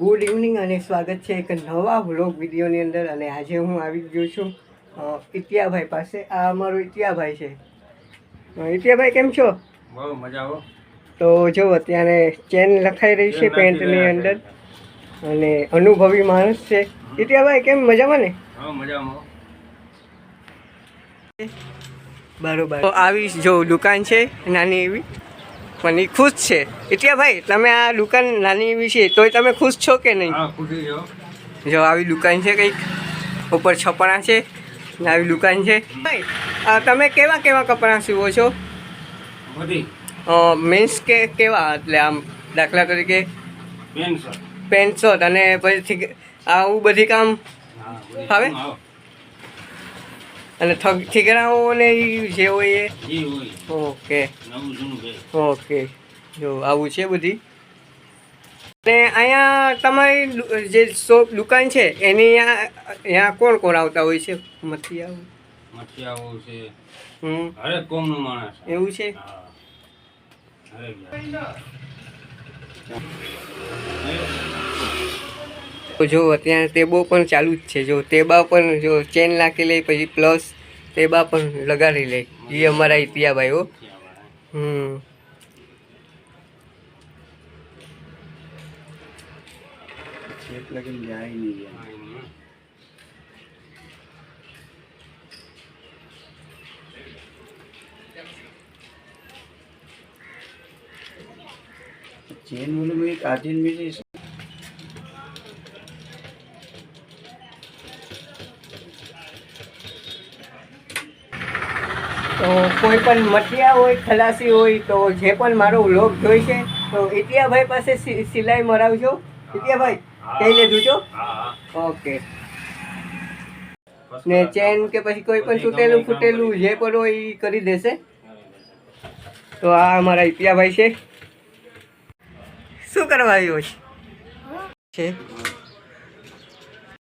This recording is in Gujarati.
ગુડ ઇવનિંગ અને સ્વાગત છે એક નવા વ્લોગ વિડીયોની અંદર અને આજે હું આવી ગયો છું ઇતિયાભાઈ પાસે. આ અમારો ઇતિયાભાઈ છે. ઇતિયાભાઈ કેમ છો? બહુ મજા આવો તો જો અત્યારે ચેન લખાઈ રહી છે પેન્ટની અંદર. અને અનુભવી માણસ છે. ઇતિયાભાઈ કેમ? મજામાં ને? મજામાં બરોબર. આવી જો દુકાન છે નાની એવી. પણ એ ખુશ છે. એટલે ભાઈ તમે આ દુકાન નાની એવી છે તોય તમે ખુશ છો કે નહીં? જો આવી દુકાન છે કંઈક. ઉપર છપણા છે ને આવી દુકાન છે. ભાઈ તમે કેવા કેવા કપડાં સીવો છો? મીન્સ કે કેવા? એટલે આમ દાખલા તરીકે પેન્ટ શર્ટ. અને પછી આવું બધી કામ હવે? અને થગ ઠીકરાઓ ને ઈ જે હોય એ? ઓકે. ઓકે. જો આવું છે બધી. અને અહીંયા તમારી જે શોપ દુકાન છે એની અહીંયા અહીંયા કોણ કોણ આવતા હોય છે? મથિયાઓ મથિયાઓ છે. હમ. હરેક કોમનો માણસ. એવું છે? હા. તો જો અત્યારે ટેબો પણ ચાલુ જ છે. જો ટેબા પણ જો ચેન લાખી લે, પછી પ્લસ ટેબા પણ લગાડી લે. એ અમારા ઇતિયા ભાઈઓ હમ. ચેન બોલું મેં કાઢીને મેં તો કોઈ પણ મઠિયા હોય ખલાસી હોય તો જે પણ મારો વ્લોગ જોઈ છે તો ઇતિયાભાઈ પાસે સી- સિલાઈ મરાવજો. ઇતિયાભાઈ કહી લેજો છો હા હા. ઓકે ને ચેન કે પછી કોઈ પણ તૂટેલું ફૂટેલું જે પણ હોય એ કરી દેશે. તો આ અમારા ઇતિયાભાઈ છે. શું કરવા આવ્યો છે? છે